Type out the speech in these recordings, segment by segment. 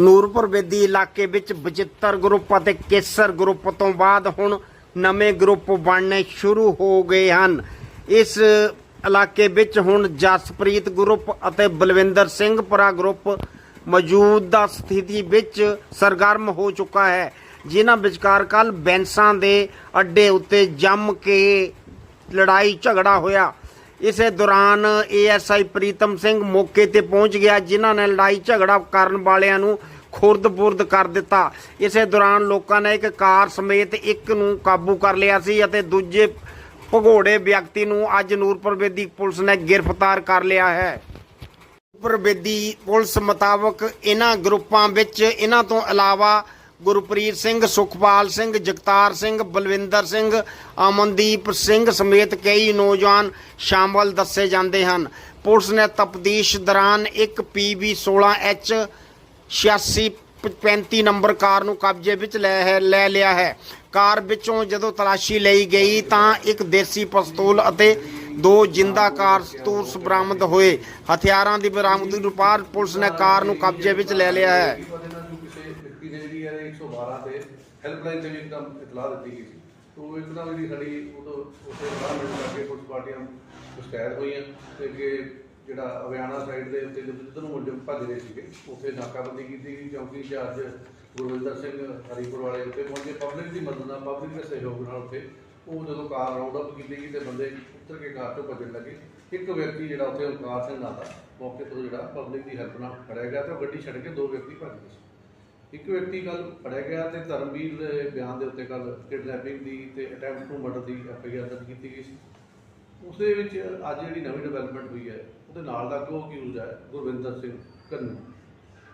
ਨੂਰਪੁਰ ਬੇਦੀ ਇਲਾਕੇ ਵਿੱਚ ਬਚਿੱਤਰ ਗਰੁੱਪ ਅਤੇ ਕੇਸਰ ਗਰੁੱਪ ਤੋਂ ਬਾਅਦ ਹੁਣ ਨਵੇਂ ਗਰੁੱਪ ਬਣਨੇ ਸ਼ੁਰੂ ਹੋ ਗਏ ਹਨ। ਇਸ ਇਲਾਕੇ ਵਿੱਚ ਹੁਣ ਜਸਪ੍ਰੀਤ ਗਰੁੱਪ ਅਤੇ ਬਲਵਿੰਦਰ ਸਿੰਘਪੁਰਾ ਗਰੁੱਪ ਮੌਜੂਦਾ ਸਥਿਤੀ ਵਿੱਚ ਸਰਗਰਮ ਹੋ ਚੁੱਕਾ ਹੈ। ਜਿਨ੍ਹਾਂ ਵਿਚਕਾਰ ਕੱਲ ਬੈਂਸਾਂ ਦੇ ਅੱਡੇ ਉੱਤੇ ਜੰਮ ਕੇ ਲੜਾਈ ਝਗੜਾ ਹੋਇਆ। ਇਸੇ ਦੌਰਾਨ ਏਐਸਆਈ ਪ੍ਰੀਤਮ ਸਿੰਘ ਮੌਕੇ ਤੇ ਪਹੁੰਚ ਗਿਆ, ਜਿਨ੍ਹਾਂ ਨੇ ਲੜਾਈ ਝਗੜਾ ਕਰਨ ਵਾਲਿਆਂ ਨੂੰ ਖੁਰਦ-ਬੁਰਦ ਕਰ ਦਿੱਤਾ। ਇਸੇ ਦੌਰਾਨ ਲੋਕਾਂ ਨੇ ਇੱਕ ਕਾਰ ਸਮੇਤ ਇੱਕ ਨੂੰ ਕਾਬੂ ਕਰ ਲਿਆ ਸੀ ਅਤੇ ਦੂਜੇ ਭਗੌੜੇ ਵਿਅਕਤੀ ਨੂੰ ਅੱਜ ਨੂਰਪੁਰ ਬੇਦੀ ਪੁਲਿਸ ਨੇ ਗ੍ਰਿਫਤਾਰ ਕਰ ਲਿਆ ਹੈ। ਪ੍ਰਬੇਦੀ ਪੁਲਿਸ ਮੁਤਾਬਕ ਇਹਨਾਂ ਗਰੁੱਪਾਂ ਵਿੱਚ ਇਹਨਾਂ ਤੋਂ ਇਲਾਵਾ ਗੁਰਪ੍ਰੀਤ ਸਿੰਘ, ਸੁਖਪਾਲ ਸਿੰਘ, ਜਗਤਾਰ ਸਿੰਘ, ਬਲਵਿੰਦਰ ਸਿੰਘ, ਅਮਨਦੀਪ ਸਿੰਘ ਸਮੇਤ ਕਈ ਨੌਜਵਾਨ ਸ਼ਾਮਲ ਦੱਸੇ ਜਾਂਦੇ ਹਨ। ਪੁਲਿਸ ਨੇ ਤਪਦੀਸ਼ ਦੌਰਾਨ ਇੱਕ PB 16H 8635 ਨੰਬਰ ਕਾਰ ਨੂੰ ਕਬਜ਼ੇ ਵਿੱਚ ਲੈ ਹੈ, ਲੈ ਲਿਆ ਹੈ। ਕਾਰ ਵਿੱਚੋਂ ਜਦੋਂ ਤਲਾਸ਼ੀ ਲਈ ਗਈ ਤਾਂ ਇੱਕ ਦੇਸੀ ਪਿਸਤੌਲ ਅਤੇ ਦੋ ਜਿੰਦਾ ਕਾਰਤੂਸ ਬਰਾਮਦ ਹੋਏ। ਹਥਿਆਰਾਂ ਦੀ ਬਰਾਮਦਗੀ ਤੋਂ ਬਾਅਦ ਪੁਲਿਸ ਨੇ ਕਾਰ ਨੂੰ ਕਬਜ਼ੇ ਵਿੱਚ ਲੈ ਲਿਆ ਹੈ। ਇਹਨਾਂ ਨੂੰ ਕਿਸੇ ਨੇ 112 ਤੇ ਹੈਲਪਲਾਈਨ ਤੇ ਵੀ ਇੱਕਦਮ ਇਤਲਾਹ ਦਿੱਤੀ ਗਈ ਸੀ। ਤੋਂ ਇੱਕਦਮ ਜਿਹੜੀ ਸਾਡੀ ਉਦੋਂ ਉਸੇ ਇਨਵਾਇਰਨਮੈਂਟ ਕਰਕੇ ਕੁਝ ਪਾਰਟੀਆਂ ਮੁਸਤੈਦ ਹੋਈਆਂ ਤੇ ਕਿ ਜਿਹੜਾ ਹਰਿਆਣਾ ਸਾਈਡ ਦੇ ਉੱਤੇ ਜਦੋਂ ਜਿੱਧਰ ਨੂੰ ਮੁੰਡੇ ਭੱਜ ਰਹੇ ਸੀਗੇ, ਉੱਥੇ ਨਾਕਾਬੰਦੀ ਕੀਤੀ ਗਈ। ਚੌਂਕੀ ਇੰਚਾਰਜ ਗੁਰਵਿੰਦਰ ਸਿੰਘ ਹਰੀਪੁਰ ਵਾਲੇ ਉੱਤੇ ਪਹੁੰਚੇ। ਪਬਲਿਕ ਦੀ ਮਦਦ ਨਾਲ ਪਬਲਿਕ ਦੇ ਸਹਿਯੋਗ ਨਾਲ ਉੱਥੇ ਉਹ ਜਦੋਂ ਕਾਰ ਰਾਉਂਡ ਅਪ ਕੀਤੀ ਗਈ ਤੇ ਬੰਦੇ ਉੱਤਰ ਕੇ ਕਾਰ ਤੋਂ ਭੱਜਣ ਲੱਗੇ। ਇੱਕ ਵਿਅਕਤੀ ਜਿਹੜਾ ਉੱਥੇ ਓਮਕਾਰ ਸਿੰਘ ਨਾਂ ਦਾ, ਮੌਕੇ ਤੋਂ ਜਿਹੜਾ ਪਬਲਿਕ ਦੀ ਹੈਲਪ ਨਾਲ ਫੜਿਆ ਗਿਆ ਤੇ ਉਹ ਗੱਡੀ ਛੱਡ ਕੇ ਦੋ ਵਿਅਕਤੀ ਭੱਜ ਗਏ ਸੀ। ਇੱਕ ਵਿਅਕਤੀ ਕੱਲ ਫੜਿਆ ਗਿਆ ਤੇ ਧਰਮਵੀਰ ਦੇ ਬਿਆਨ ਦੇ ਉੱਤੇ ਕੱਲ ਕਿਡਨੈਪਿੰਗ ਦੀ ਤੇ ਅਟੈਂਪਟ ਟੂ ਮਰਡਰ ਦੀ ਐਫ ਆਈ ਆਰ ਦਰਜ ਕੀਤੀ ਗਈ ਸੀ। ਉਸ ਦੇ ਵਿੱਚ ਅੱਜ ਜਿਹੜੀ ਨਵੀਂ ਡਿਵੈਲਪਮੈਂਟ ਹੋਈ ਹੈ ਉਹਦੇ ਨਾਲ ਦਾ ਕੋ ਅਕਿਊਜ਼ ਹੈ? ਗੁਰਵਿੰਦਰ ਸਿੰਘ ਕੰਨੂ।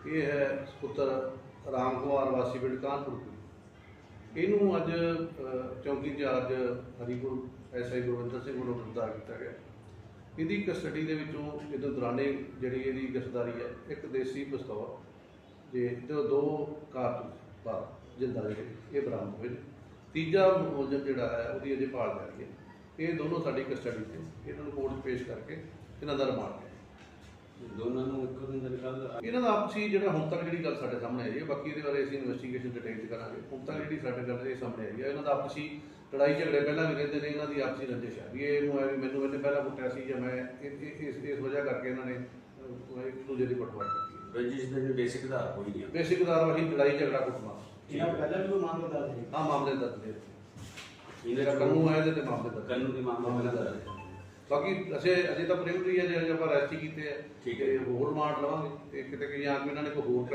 ਇਹ ਹੈ ਪੁੱਤਰ ਰਾਮ ਕੁਮਾਰ ਵਾਸੀ ਪਿੰਡ ਕਾਨਪੁਰ ਇਹਨੂੰ ਅੱਜ ਅ, ਚੌਂਕੀ in charge Haripur SI Gurvinder Singh ਵੱਲੋਂ ਗ੍ਰਿਫਤਾਰ ਕੀਤਾ ਗਿਆ। ਇਹਦੀ ਕਸਟਡੀ ਦੇ ਵਿੱਚੋਂ ਇਹਦੇ ਦੌਰਾਨੇ ਜਿਹੜੀ ਇਹਦੀ ਗ੍ਰਿਫਤਾਰੀ ਹੈ ਇੱਕ ਦੇਸੀ ਪਿਸਤੌਲ ਜੇ ਤੇ ਦੋ ਕਾਰਤੂਸ ਬਾਰ ਜਿੰਦਾ ਜਿਹੜੇ ਇਹ ਬਰਾਮਦ ਹੋਏ ਨੇ ਤੀਜਾ ਮੁਲਜ਼ਮ ਜਿਹੜਾ ਹੈ ਉਹਦੀ ਅਜੇ ਭਾਲ ਜਾਰੀ ਹੈ। ਇਹ ਦੋਨੋਂ ਸਾਡੀ ਕਸਟਡੀ ਤੇ ਇਹਨਾਂ ਨੂੰ ਕੋਰਟ 'ਚ ਪੇਸ਼ ਕਰਕੇ ਇਹਨਾਂ ਦਾ ਰਿਮਾਂਡ ਦੋਨਾਂ ਨੂੰ ਇੱਕੋ ਦਿਨ ਦੇ ਕੱਲ ਇਹਨਾਂ ਦਾ ਆਪਸੀ ਜਿਹੜਾ ਹੁਣ ਤੱਕ ਜਿਹੜੀ ਗੱਲ ਸਾਡੇ ਸਾਹਮਣੇ ਆਈ ਹੈ ਬਾਕੀ ਇਹਦੇ ਬਾਰੇ ਅਸੀਂ ਇਨਵੈਸਟੀਗੇਸ਼ਨ ਡਿਟੇਲ ਚ ਕਰਾਂਗੇ। ਹੁਣ ਤੱਕ ਜਿਹੜੀ ਸਾਡੇ ਗੱਲ ਇਹ ਸਾਹਮਣੇ ਆਈ ਹੈ ਇਹਨਾਂ ਦਾ ਆਪਸੀ ਲੜਾਈ ਝਗੜੇ ਪਹਿਲਾਂ ਵੀ ਰਹਿੰਦੇ ਨੇ ਇਹਨਾਂ ਦੀ ਆਪਸੀ ਰੰਜਿਸ਼ ਹੈ ਵੀ ਇਹ ਇਹਨੂੰ ਐ ਵੀ ਮੈਨੂੰ ਇਹਨੇ ਪਹਿਲਾਂ ਕੁੱਟਿਆ ਸੀ ਜਾਂ ਮੈਂ ਇਸ ਇਸ ਵਜ੍ਹਾ ਕਰਕੇ ਇਹਨਾਂ ਨੇ ਇੱਕ ਦੂਜੇ ਦੀ ਕੁੱਟਮਾਰ ਕੀਤੀ। ਰਜਿਸ ਦੇ ਬੇਸਿਕ ਆਧਾਰ ਕੋਈ ਨਹੀਂ ਬੇਸਿਕ ਦਾਰ ਵਹੀ ਲੜਾਈ ਝਗੜਾ ਕੁੱਟਮਾਰ ਇਹਨਾਂ ਪਹਿਲਾਂ ਵੀ ਕੋਈ ਮਾਮਲਾ ਦਰਜ ਹੈ ਆ ਮਾਮਲੇ ਦਰਜ ਨੇ। ਇਹਦੇ ਜਿਹੜਾ ਕਾਨੂੰਨ ਹੈ ਇਹਦੇ ਤੇ ਮਾਮਲੇ ਦਰਜ। ਕਾਨੂੰਨ ਦੇ ਮਾਮਲੇ ਦਰਜ ਹੈ। ਬਾਕੀ ਅਸੀਂ ਅਜੇ ਤਾਂ ਪ੍ਰੀਲਿਮਿਨਰੀ ਹੈ ਜੇ ਆਪਾਂ ਅਰੈਸਟ ਕੀਤੇ ਆ ਠੀਕ ਹੈ। ਤੇ ਹੋਰ ਰਿਮਾਂਡ ਲਵਾਂਗੇ। ਤੇ ਕਿਤੇ ਕਿ ਜਾਂ ਕੋਈ ਇਹਨਾਂ ਨੇ ਕੋਈ ਹੋਰ